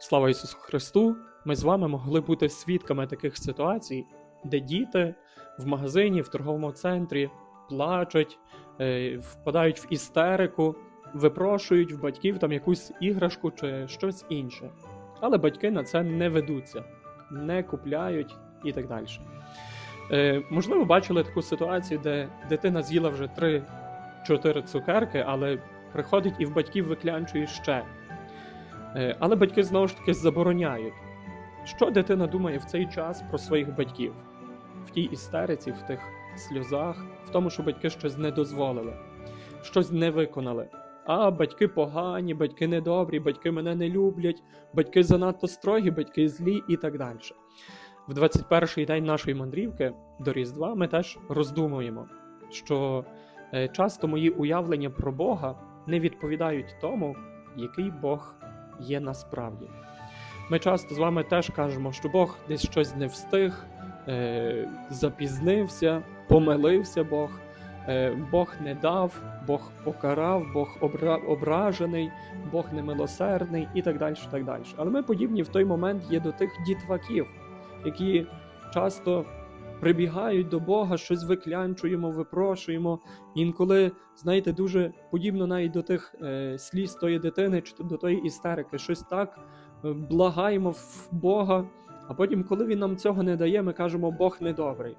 Слава Ісусу Христу! Ми з вами могли бути свідками таких ситуацій, де діти в магазині, в торговому центрі плачуть, е, впадають в істерику, випрошують в батьків там якусь іграшку чи щось інше. Але батьки на це не ведуться, не купляють і так далі. Е, можливо, бачили таку ситуацію, де дитина з'їла вже 3-4 цукерки, але приходить і в батьків виклянчує ще. Е, Але батьки знову ж таки забороняють. Що дитина думає в цей час про своїх батьків? В тій істериці, в тих сльозах, в тому, що батьки щось не дозволили, щось не виконали. А батьки погані, батьки недобрі, батьки мене не люблять, батьки занадто строгі, батьки злі і так далі. В 21-й день нашої мандрівки до Різдва ми теж роздумуємо, що е, часто мої уявлення про Бога не відповідають тому, який Бог є насправді. Ми часто з вами теж кажемо, що Бог десь щось не встиг, е, запізнився, помилився Бог, е, Бог не дав, Бог покарав, Бог обра- ображений, Бог немилосердний і так далі. так далі. Але ми подібні в той момент є до тих дітваків, які часто прибігають до Бога, щось виклянчуємо, випрошуємо. Інколи, знаєте, дуже подібно навіть до тих е, сліз тої дитини чи до тої істерики, щось так е, благаємо в Бога. А потім, коли він нам цього не дає, ми кажемо, Бог недобрий.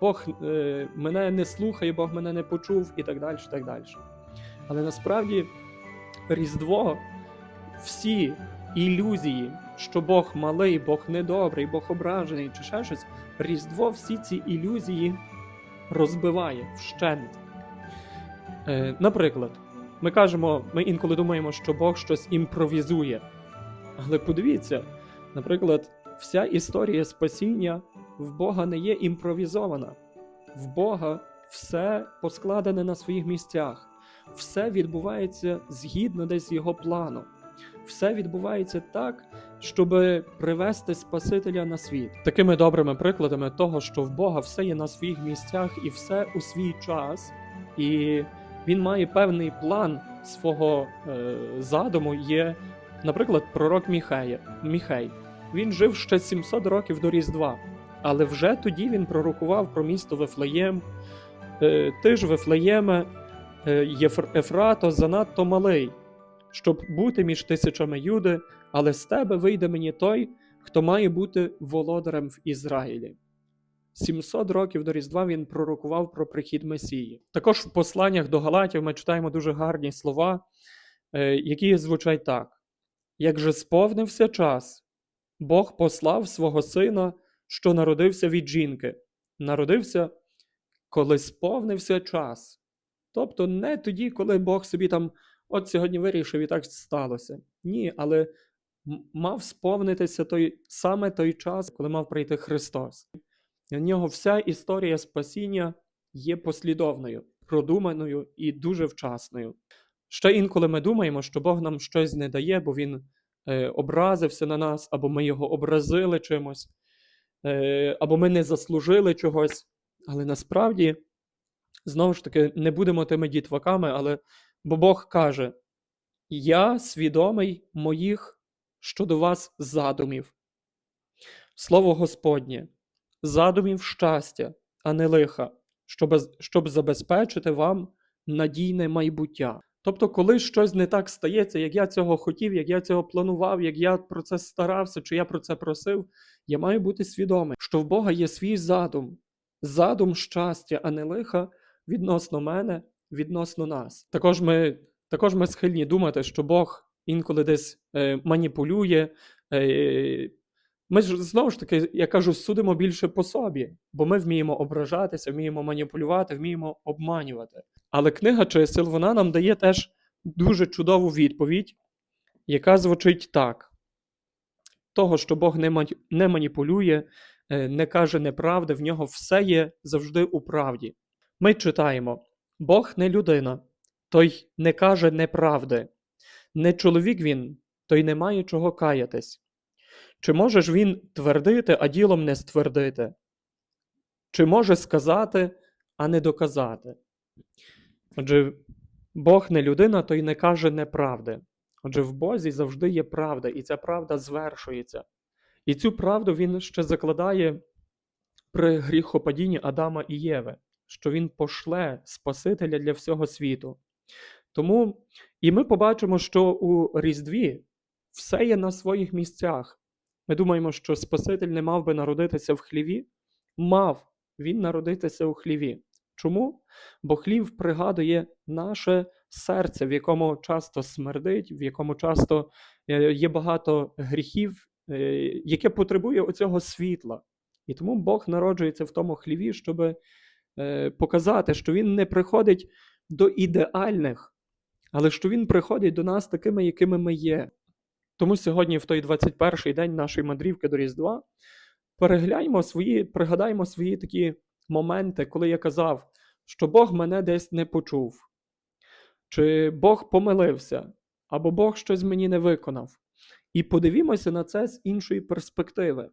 Бог е, мене не слухає, Бог мене не почув і так далі. так далі. Але насправді Різдво, всі ілюзії, що Бог малий, Бог недобрий, Бог ображений чи ще щось, Різдво всі ці ілюзії розбиває вщент. Е, наприклад, ми кажемо, ми інколи думаємо, що Бог щось імпровізує. Але подивіться, наприклад, вся історія спасіння в Бога не є імпровізована. В Бога все поскладене на своїх місцях, все відбувається згідно десь його планом. Все відбувається так, щоб привести Спасителя на світ. Такими добрими прикладами того, що в Бога все є на своїх місцях і все у свій час, і він має певний план свого е, задуму. Є, наприклад, пророк Міхея, Міхей. Він жив ще 700 років до Різдва, але вже тоді він пророкував про місто Вифлеєм. Е, ти ж, Вифлеєме, е, Ефрато занадто малий, щоб бути між тисячами юди, але з тебе вийде мені той, хто має бути володарем в Ізраїлі. 700 років до Різдва він пророкував про прихід Месії. Також в посланнях до Галатів ми читаємо дуже гарні слова, е, які звучать так: як же сповнився час, Бог послав свого сина, що народився від жінки. Народився, коли сповнився час. Тобто не тоді, коли Бог собі там от сьогодні вирішив і так сталося. Ні, але мав сповнитися той саме той час, коли мав прийти Христос. У нього вся історія спасіння є послідовною, продуманою і дуже вчасною. Ще інколи ми думаємо, що Бог нам щось не дає, бо Він е, образився на нас, або ми його образили чимось, е, або ми не заслужили чогось. Але насправді, знову ж таки, не будемо тими дітваками, але бо Бог каже: Я свідомий моїх щодо вас задумів. Слово Господнє, задумів щастя, а не лиха, щоб, щоб забезпечити вам надійне майбуття. Тобто, коли щось не так стається, як я цього хотів, як я цього планував, як я про це старався, чи я про це просив, я маю бути свідомий, що в Бога є свій задум, задум щастя, а не лиха відносно мене, відносно нас. Також ми, також ми схильні думати, що Бог інколи десь е, маніпулює. Е, ми ж знову ж таки, я кажу, судимо більше по собі, бо ми вміємо ображатися, вміємо маніпулювати, вміємо обманювати. Але книга чисел вона нам дає теж дуже чудову відповідь, яка звучить так: того, що Бог не, ма- не маніпулює, е, не каже неправди, в нього все є завжди у правді. Ми читаємо: Бог не людина, той не каже неправди, не чоловік він, той не має чого каятись. Чи може ж він твердити, а ділом не ствердити? Чи може сказати, а не доказати? Отже, Бог не людина, той не каже неправди. Отже, в Бозі завжди є правда, і ця правда звершується. І цю правду він ще закладає при гріхопадінні Адама і Єви, що він пошле Спасителя для всього світу. Тому і ми побачимо, що у Різдві все є на своїх місцях. Ми думаємо, що Спаситель не мав би народитися в хліві. Мав він народитися у хліві. Чому? Бо хлів пригадує наше серце, в якому часто смердить, в якому часто е, є багато гріхів, е, яке потребує оцього світла. І тому Бог народжується в тому хліві, щоб показати, що Він не приходить до ідеальних, але що Він приходить до нас такими, якими ми є. Тому сьогодні, в той 21-й день нашої мандрівки до Різдва, перегляньмо свої, пригадаємо свої такі моменти, коли я казав, що Бог мене десь не почув, чи Бог помилився, або Бог щось мені не виконав. І подивімося на це з іншої перспективи.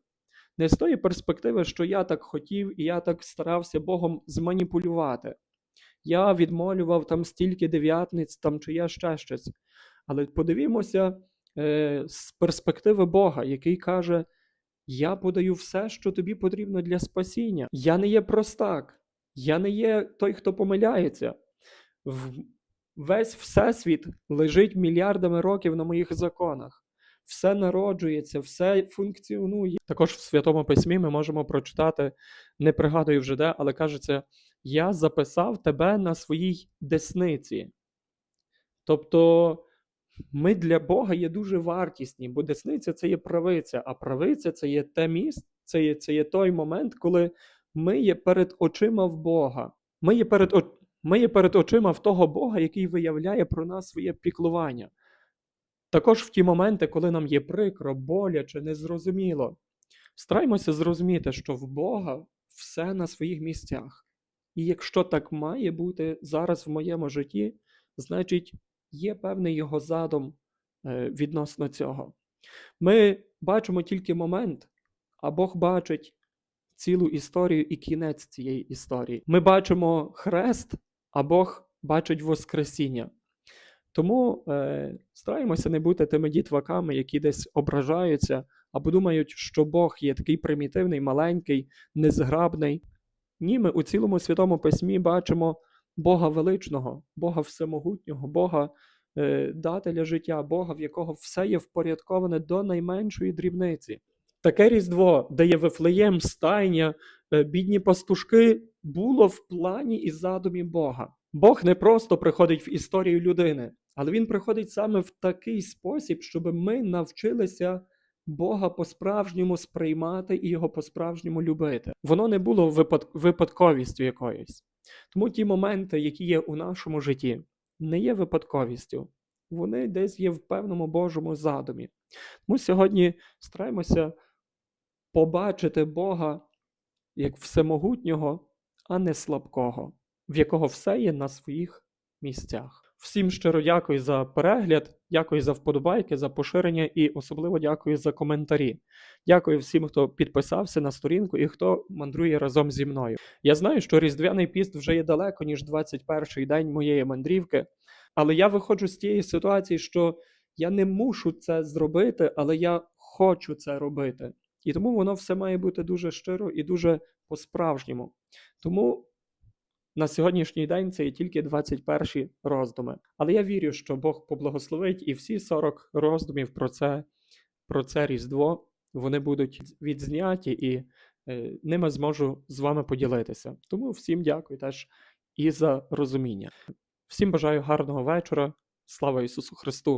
Не з тої перспективи, що я так хотів і я так старався Богом зманіпулювати. Я відмолював там стільки дев'ятниць, там чи я ще щось. Але подивімося е, з перспективи Бога, який каже: Я подаю все, що тобі потрібно для спасіння. Я не є простак, я не є той, хто помиляється. В... Весь Всесвіт лежить мільярдами років на моїх законах. Все народжується, все функціонує. Також в Святому Письмі ми можемо прочитати, не пригадую вже де, але кажеться: Я записав тебе на своїй десниці. Тобто ми для Бога є дуже вартісні, бо десниця це є правиця, а правиця це є те місце, це є, це є той момент, коли ми є перед очима в Бога. Ми є перед ми є перед очима в того Бога, який виявляє про нас своє піклування. Також в ті моменти, коли нам є прикро, боляче, незрозуміло, стараймося зрозуміти, що в Бога все на своїх місцях. І якщо так має бути зараз в моєму житті, значить є певний його задум е, відносно цього. Ми бачимо тільки момент, а Бог бачить цілу історію і кінець цієї історії. Ми бачимо хрест, а Бог бачить Воскресіння. Тому е, стараємося не бути тими дітваками, які десь ображаються або думають, що Бог є такий примітивний, маленький, незграбний. Ні, ми у цілому святому письмі бачимо Бога величного, Бога всемогутнього, Бога е, дателя життя, Бога, в якого все є впорядковане до найменшої дрібниці. Таке різдво, де є Вифлеєм, стайня, е, бідні пастушки, було в плані і задумі Бога. Бог не просто приходить в історію людини, але Він приходить саме в такий спосіб, щоб ми навчилися Бога по-справжньому сприймати і його по-справжньому любити. Воно не було випад... випадковістю якоюсь. Тому ті моменти, які є у нашому житті, не є випадковістю. Вони десь є в певному Божому задумі. Тому сьогодні стараємося побачити Бога як всемогутнього, а не слабкого в якого все є на своїх місцях. Всім щиро дякую за перегляд, дякую за вподобайки, за поширення і особливо дякую за коментарі. Дякую всім, хто підписався на сторінку і хто мандрує разом зі мною. Я знаю, що Різдвяний піст вже є далеко, ніж 21-й день моєї мандрівки, але я виходжу з тієї ситуації, що я не мушу це зробити, але я хочу це робити. І тому воно все має бути дуже щиро і дуже по-справжньому. Тому на сьогоднішній день це є тільки 21 роздуми. Але я вірю, що Бог поблагословить і всі 40 роздумів про це, про це Різдво вони будуть відзняті і е, ними зможу з вами поділитися. Тому всім дякую теж і за розуміння. Всім бажаю гарного вечора. Слава Ісусу Христу!